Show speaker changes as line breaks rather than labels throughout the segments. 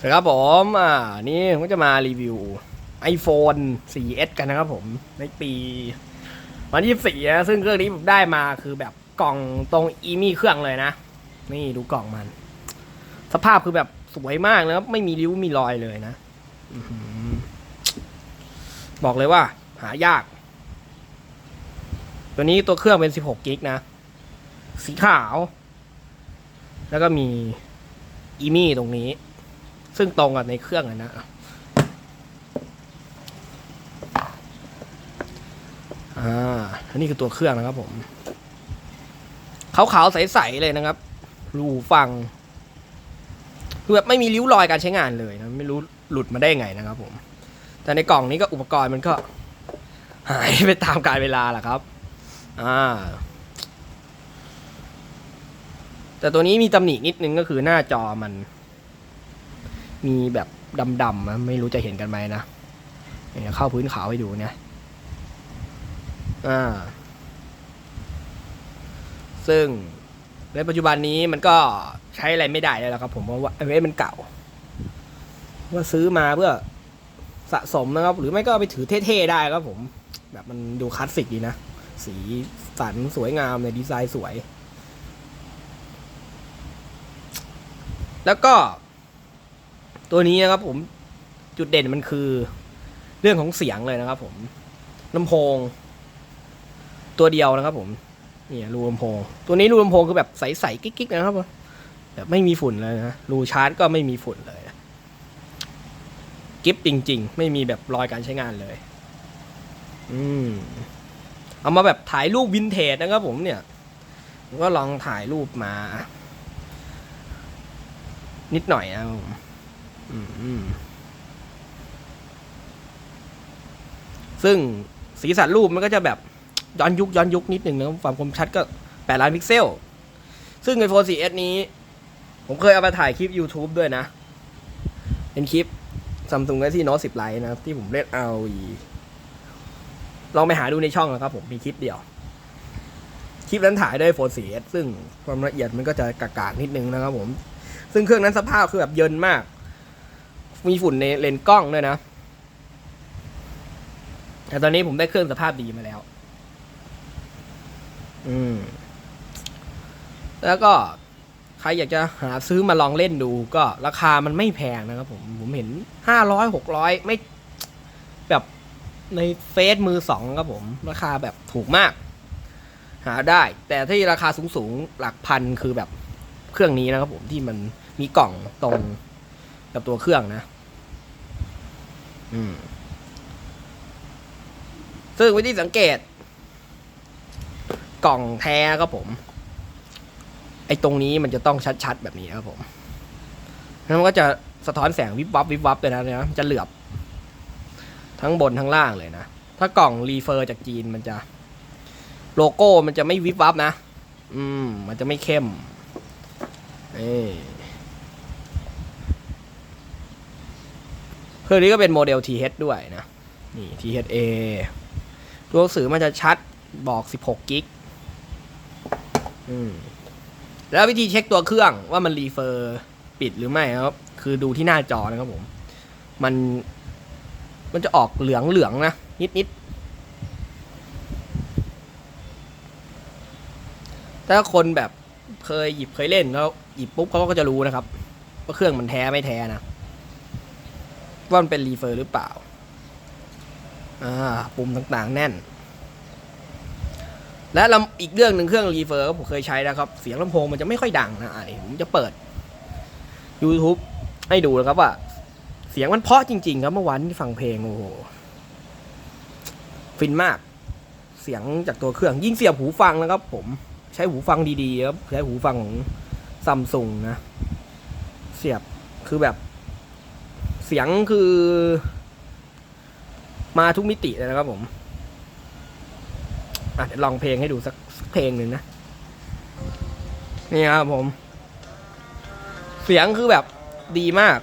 สวัสดีครับผมอ่านี่ผมก็จะมารีวิว iPhone 4S กันนะครับผมในปีวันที่สี่นะซึ่งเครื่องนี้ผมได้มาคือแบบกล่องตรงอีมี่เครื่องเลยนะ นี่ดูกล่องมัน สภาพคือแบบสวยมากนะครับไม่มีริ้วมีรอยเลยนะบอกเลยว่า หายาก ตัวนี้ตัวเครื่องเป็น 16 กิกนะ สีขาว แล้วก็มีอีมี่ตรงนี้ ซึ่งตรงกับในเครื่องอะนะอ่าอันนี้คือตัวเครื่องนะครับผมขาวๆใสๆเลยนะครับ รูฟังคือแบบไม่มีริ้วรอยการใช้งานเลยนะ ไม่รู้หลุดมาได้ไงนะครับผม แต่ในกล่องนี้ก็อุปกรณ์มันก็ หายไปตามกาลเวลาแหละครับ อ่า แต่ตัวนี้มีตำหนินิดนึงก็คือหน้าจอมัน มีแบบดำๆนะไม่รู้จะเห็นกันไหมนะเดี๋ยวเข้าพื้นขาวให้ดูเนี่ยอ่าซึ่งในปัจจุบันนี้มันก็ใช้อะไรไม่ได้แล้วครับ ผมเพราะว่าไอเวมันเก่า ว่าซื้อมาเพื่อสะสมนะครับ หรือไม่ก็ไปถือเท่ๆได้ครับ ผม แบบมันดูคลาสสิกดีนะ สีสันสวยงามในดีไซน์สวย แล้วก็ ตัวนี้นะครับผมจุดเด่นมันคือเรื่องของเสียงเลยนะครับ ผมลำโพง ตัวเดียวนะครับ ผมนี่รูลำโพง ตัวนี้รูลำโพงคือแบบใสๆกิ๊กๆนะครับผมแบบไม่มีฝุ่นเลยนะรูชาร์จก็ไม่มีฝุ่นเลยกิฟจริง ๆ ไม่มีแบบรอยการใช้งานเลย อืม เอามาแบบถ่ายรูปวินเทจนะครับผมเนี่ยผมก็ลองถ่ายรูปมา นิดหน่อยนะครับผม ซึ่งสีสันรูปมันก็จะแบบย้อนยุคย้อนยุคนิดหนึ่งนะความคมชัดก็ 8 ล้านพิกเซล ซึ่ง iPhone 4S นี้ ผมเคยเอามาถ่ายคลิป YouTube ด้วยนะ เป็นคลิป Samsung Galaxy Note 10 Lite นะ ที่ผมเล่น ROE ลองไปหาดูในช่องนะครับผมมีคลิปเดียว คลิปนั้นถ่ายด้วย iPhone 4S ซึ่งความละเอียดมันก็จะกากๆนิดนึงนะครับผม ซึ่งเครื่องนั้นสภาพคือแบบเยินมาก มีฝุ่นในเลนส์กล้องด้วยนะ แต่ตอนนี้ผมได้เครื่องสภาพดีมาแล้ว อืม แล้วก็ใครอยากจะหาซื้อมาลองเล่นดูก็ราคามันไม่แพงนะครับผมผมเห็นห้าร้อยหกร้อยไม่ แบบในเฟซมือสองครับผม ราคาแบบถูกมาก หาได้ แต่ที่ราคาสูงๆหลักพันคือแบบเครื่องนี้นะครับผมที่มันมีกล่องตรง กับตัวเครื่องนะ อืม ซึ่งวิธีสังเกต กล่องแท้ครับผม ไอ้ตรงนี้มันจะต้องชัดๆ แบบนี้ครับผมแล้วมันก็จะสะท้อนแสงวิบวับวิบวับเลยนะเนี่ยมันจะเหลือบ ทั้งบนทั้งล่างเลยนะ ถ้ากล่องรีเฟอร์จากจีนมันจะ โลโก้มันจะไม่วิบวับนะ อืม มันจะไม่เข้มเอ้ เครื่องนี้ก็เป็นโมเดล TH ด้วยนะ นี่ THA ตัวหนังสือมันจะชัดบอก 16 กิกแล้ววิธีเช็คตัวเครื่องว่ามันรีเฟอร์ปิดหรือไม่ครับ คือดูที่หน้าจอนะครับผม มัน มันจะออกเหลืองเหลืองๆนะ นิดนิดถ้าคนแบบเคยหยิบเคยเล่นแล้วหยิบปุ๊บเขาก็จะรู้นะครับ ว่าเครื่องมันแท้ไม่แท้นะ ว่ามันเป็นรีเฟอร์หรือเปล่า อ่า ปุ่มต่างๆ แน่น และลอีกเรื่องหนึ่งเครื่องรีเฟอร์ก็ผมเคยใช้นะครับ เสียงลำโพงมันจะไม่ค่อยดังนะอ่านี่ผมจะเปิด YouTube ให้ดูนะครับว่า เสียงมันเพาะจริง ๆ ครับเมื่อวานที่ฟังเพลงโอ้โหฟินมาก เสียงจากตัวเครื่องยิ่งเสียบหูฟังนะครับ ผมใช้หูฟังดีๆครับใช้หูฟังของซัมซุงนะ เสียบคือแบบ เสียงคือ มาทุกมิติเลยนะครับผมอะเดี๋ยวลองเพลงให้ดูสักเพลงหนึ่งนะ นี่ครับผม เสียงคือแบบดีมาก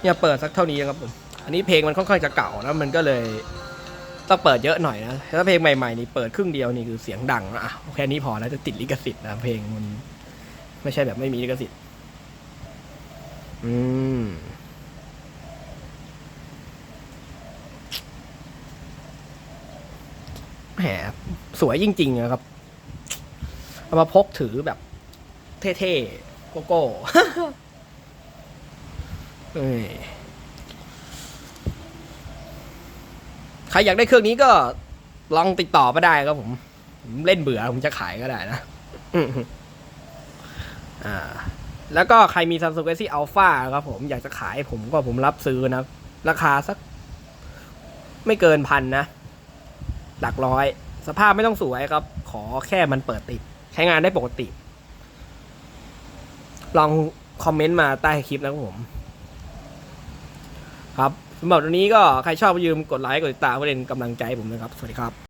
เนี่ยเปิดสักเท่านี้นะครับผม อันนี้เพลงมันค่อนข้างจะเก่านะมันก็เลยต้องเปิดเยอะหน่อยนะ ถ้าเพลงใหม่ๆนี่เปิดครึ่งเดียวนี่คือเสียงดังนะอะแค่นี้พอแล้วจะติดลิขสิทธิ์นะเพลงมันไม่ใช่แบบไม่มีลิขสิทธิ์ อืม สวยจริงๆอะครับ เอามาพกถือแบบ เท่ๆ โกโก้เอ้ยใครอยากได้เครื่องนี้ก็ลองติดต่อมาได้ครับผมผมเล่นเบื่อผมจะขายก็ได้นะอ่า แล้วก็ใครมี Samsung Galaxy Alpha ครับผมอยากจะขายผมก็ผมรับซื้อนะ ราคาสัก ไม่เกินพันนะ หลักร้อย สภาพไม่ต้องสวยครับ ขอแค่มันเปิดติด ใช้งานได้ปกติ ลองคอมเมนต์มาใต้คลิปนะครับผม ครับสำหรับวันนี้ก็ใครชอบก็ยืมกดไลค์กดติดตามเพื่อเป็นกำลังใจผมนะครับ สวัสดีครับ